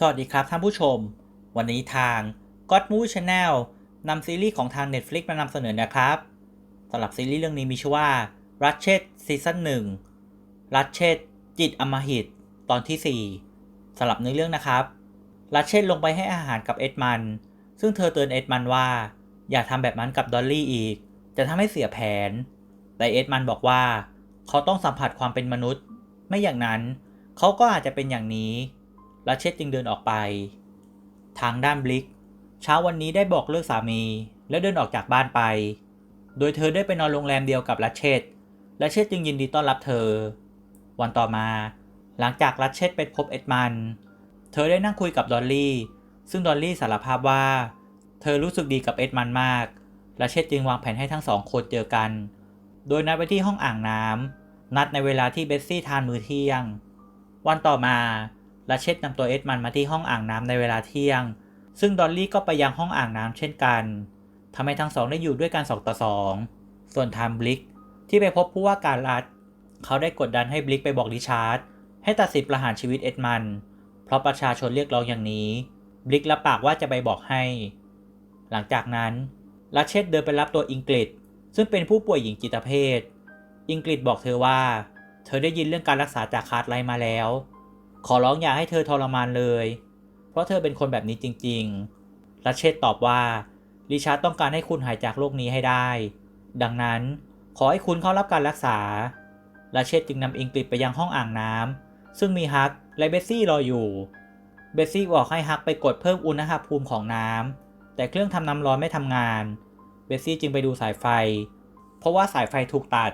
สวัสดีครับท่านผู้ชม วันนี้ทาง God Movie Channel นำซีรีส์ของทาง Netflix มานำเสนอนะครับสำหรับซีรีส์เรื่องนี้มีชื่อว่ารัชเชตซีซั่นหนึ่งรัชเชตจิตอมหิต ตอนที่ 4สำหรับเนื้อเรื่องนะครับรัชเชตลงไปให้อาหารกับเอ็ดมัน ซึ่งเธอเตือนเอ็ดมันว่า อย่าทำแบบนั้นกับดอลลี่อีก จะทำให้เสียแผน แต่เอ็ดมันบอกว่า เขาต้องสัมผัสความเป็นมนุษย์ ไม่อย่างนั้น เขาก็อาจจะเป็นอย่างนี้ รัชเชตจึงเดินออกไป ทางด้านบลิก เช้าวันนี้ได้บอกเลิกสามี แล้วเดินออกจากบ้านไป โดยเธอได้ไปนอนโรงแรมเดียวกับรัชเชตรัชเชตจึงยินดีต้อนรับเธอ วันต่อมา หลังจากรัชเชตไปพบเอ็ดมัน เธอได้นั่งคุยกับดอลลี่ ซึ่งดอลลี่สารภาพว่า เธอรู้สึกดีกับเอ็ดมันมากรัชเชตจึงวางแผนให้ทั้งสองคนเจอกัน โดยนัดไปที่ห้องอ่างน้ำนัดในเวลาที่เบสซี่ทานมื้อเที่ยง วันต่อมา รัชเชตนำตัวเอ็ดมันมาที่ห้องอ่างน้ำในเวลาเที่ยง ซึ่งดอลลี่ก็ไปยังห้องอ่างน้ำเช่นกันทำให้ทั้งสองได้อยู่ด้วยกันสองต่อสองส่วนไทม์บลิกที่ไปพบผู้ว่าการรัฐ เขาได้กดดันให้บลิกไปบอกริชาร์ดให้ตัดสินประหารชีวิตเอ็ดมัน เพราะประชาชนเรียกร้องอย่างนี้ บลิกรับปากว่าจะไปบอกให้ หลังจากนั้นรัชเชตเดินไปรับตัวอิงกฤษ ซึ่งเป็นผู้ป่วยหญิงจิตเภท อิงกฤษบอกเธอว่า เธอได้ยินเรื่องการรักษาจากคาร์ดไลมาแล้ว ขอร้องอย่าให้เธอทรมานเลย เพราะเธอเป็นคนแบบนี้จริงๆ รัชเชตตอบว่าริชาร์ดต้องการให้คุณหายจากโรคนี้ให้ได้ ดังนั้นขอให้คุณเข้ารับการรักษารัชเชตจึงนำอิงกฤษไปยังห้องอ่างน้ำซึ่งมีฮักและเบสซี่รออยู่ เบสซี่บอกให้ฮักไปกดเพิ่มอุณหภูมิของน้ำแต่เครื่องทำน้ำร้อนไม่ทำงาน เบสซี่จึงไปดูสายไฟ เพราะว่าสายไฟถูกตัด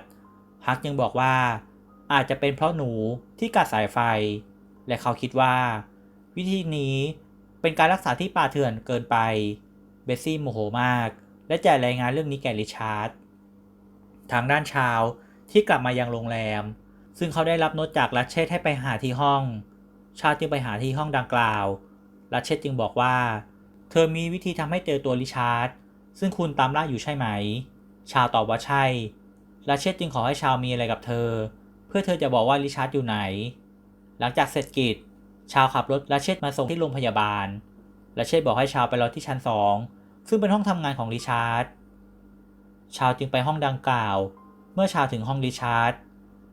ฮักจึงบอกว่า อาจจะเป็นเพราะหนูที่กัดสายไฟ และเขาคิดว่า วิธีนี้เป็นการรักษาที่ป่าเถื่อนเกินไป เบสซี่โมโหมาก และแจกรายงานเรื่องนี้แก่ริชาร์ด ทางด้านชาวที่กลับมายังโรงแรม ซึ่งเขาได้รับโน้ตจากรัชเชตให้ไปหาที่ห้อง ชาวจึงไปหาที่ห้องดังกล่าว รัชเชตจึงบอกว่า เธอมีวิธีทำให้เจอตัวริชาร์ด ซึ่งคุณตามล่าอยู่ใช่ไหม ชาวตอบว่าใช่ รัชเชตจึงขอให้ชาวมีอะไรกับเธอ เพื่อเธอจะบอกว่าริชาร์ดอยู่ไหน หลังจากเสร็จกิจ ชาวขับรถรัชเชตมาส่งที่โรงพยาบาลรัชเชตบอกให้ชาวไปรอที่ชั้นสองซึ่งเป็นห้องทำงานของริชาร์ด ชาวจึงไปห้องดังกล่าว เมื่อชาวถึงห้องริชาร์ด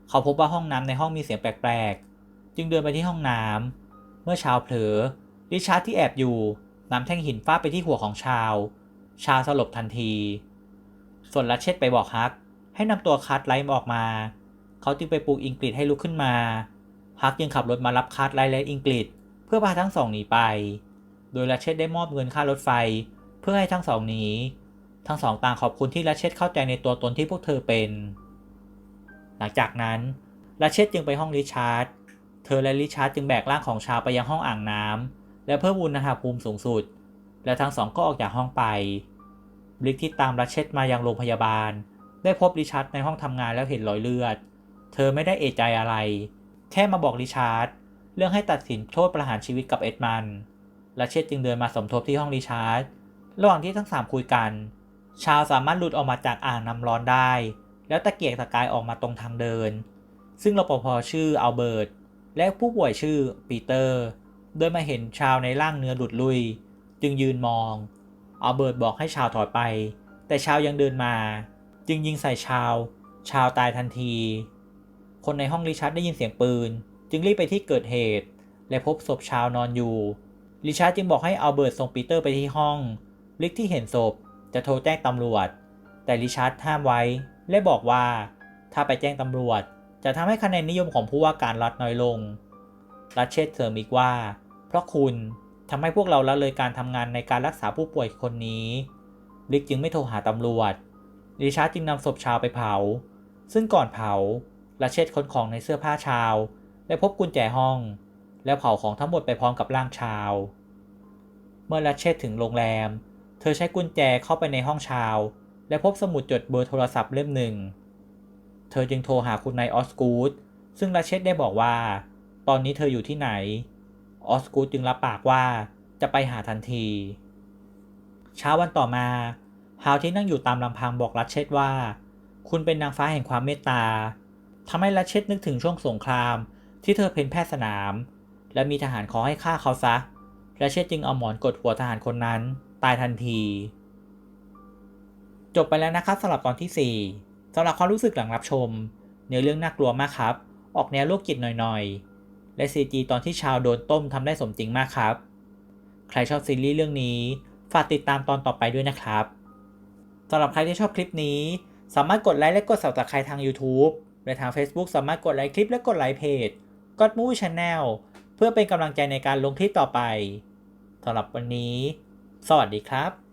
เขาพบว่าห้องน้ำในห้องมีเสียงแปลกๆ จึงเดินไปที่ห้องน้ำเมื่อชาวเผลอริชาร์ดที่แอบอยู่นำแท่งหินฟาดไปที่หัวของชาว ชาวสลบทันที ส่วนรัชเชตไปบอกฮัก ให้นำตัวคัทไลท์ออกมา เขาจึงไปปลุกอิงกฤษให้ลุกขึ้นมา ฮักยังขับรถมารับคัทไลท์และอิงกฤษเพื่อพาทั้งสองหนีไป โดยรัชเชตได้มอบเงินค่ารถไฟ เพื่อให้ทั้งสองหนี ทั้งสองต่างขอบคุณที่รัชเชตเข้าใจในตัวตนที่พวกเธอเป็น หลังจากนั้นรัชเชตจึงไปห้องริชาร์ด เธอและริชาร์ดจึงแบกร่างของชาวไปยังห้องอ่างน้ำและเพิ่มอุณหภูมิสูงสุด และทั้งสองก็ออกจากห้องไปบลิกที่ตามรัชเชตมายังโรงพยาบาล ได้พบริชาร์ดในห้องทำงานแล้วเห็นรอยเลือด เธอไม่ได้เอะใจอะไร แค่มาบอกริชาร์ดเรื่องให้ตัดสินโทษประหารชีวิตกับเอ็ดมันรัชเชตจึงเดินมาสมทบที่ห้องริชาร์ดระหว่างที่ทั้งสามคุยกัน ชาวสามารถหลุดออกมาจากอ่างน้ำร้อนได้ แล้วตะเกียกตะกายออกมาตรงทางเดิน ซึ่งรปภชื่ออัลเบิร์ตและผู้ป่วยชื่อปีเตอร์เดินมาเห็นชาวในร่างเนื้อหลุดลุย จึงยืนมองอัลเบิร์ตบอกให้ชาวถอยไป แต่ชาวยังเดินมา จึงยิงใส่ชาว ชาวตายทันที คนในห้องริชาร์ดได้ยินเสียงปืน จึงรีบไปที่เกิดเหตุ และพบศพชาวนอนอยู่ริชาร์ดจึงบอกให้อัลเบิร์ตส่งปีเตอร์ไปที่ห้องลิกที่เห็นศพจะโทรแจ้งตำรวจ แต่ริชาร์ดห้ามไว้ และบอกว่า ถ้าไปแจ้งตำรวจ จะทำให้คะแนนนิยมของผู้ว่าการรัฐน้อยลง รัชเชตเสริมอีกว่า เพราะคุณทำให้พวกเราละเลยการทำงานในการรักษาผู้ป่วยคนนี้ ลิกจึงไม่โทรหาตำรวจริชาร์ดจึงนำศพชาวไปเผา ซึ่งก่อนเผา รัชเชตค้นของในเสื้อผ้าชาว และพบกุญแจห้อง แล้วเผาของทั้งหมดไปพร้อมกับร่างชาว เมื่อรัชเชตถึงโรงแรม เธอใช้กุญแจเข้าไปในห้องชาว และพบสมุดจดเบอร์โทรศัพท์เล่มหนึ่ง เธอจึงโทรหาคุณนายออสกูดซึ่งรัชเชตได้บอกว่า ตอนนี้เธออยู่ที่ไหน ออสกูดจึงรับปากว่าจะไปหาทันที เช้าวันต่อมาฮาวที่นั่งอยู่ตามลำพังบอกรัชเชตว่า คุณเป็นนางฟ้าแห่งความเมตตา ทำให้รัชเชตนึกถึงช่วงสงคราม ที่เธอเป็นแพทย์สนาม และมีทหารขอให้ฆ่าเขาซะและเชษจึงเอาหมอนกดหัวทหารคนนั้น ตายทันที จบไปแล้วนะครับสำหรับตอนที่ 4สำหรับความรู้สึกหลังรับชม เนื้อเรื่องน่ากลัวมากครับ ออกแนวโรคจิตหน่อยๆ และ CG ตอนที่ชาวโดนต้มทำได้สมจริงมากครับ ใครชอบซีรีส์เรื่องนี้ ฝากติดตามตอนต่อไปด้วยนะครับสำหรับใครที่ชอบคลิปนี้ สามารถกดไลค์และกด subscribe ทาง YouTube และทาง Facebook สามารถกดไลค์คลิปและกดไลค์เพจก็ Movie Channel เพื่อเป็นกำลังใจในการลงคลิปต่อไปสำหรับวันนี้ สวัสดีครับ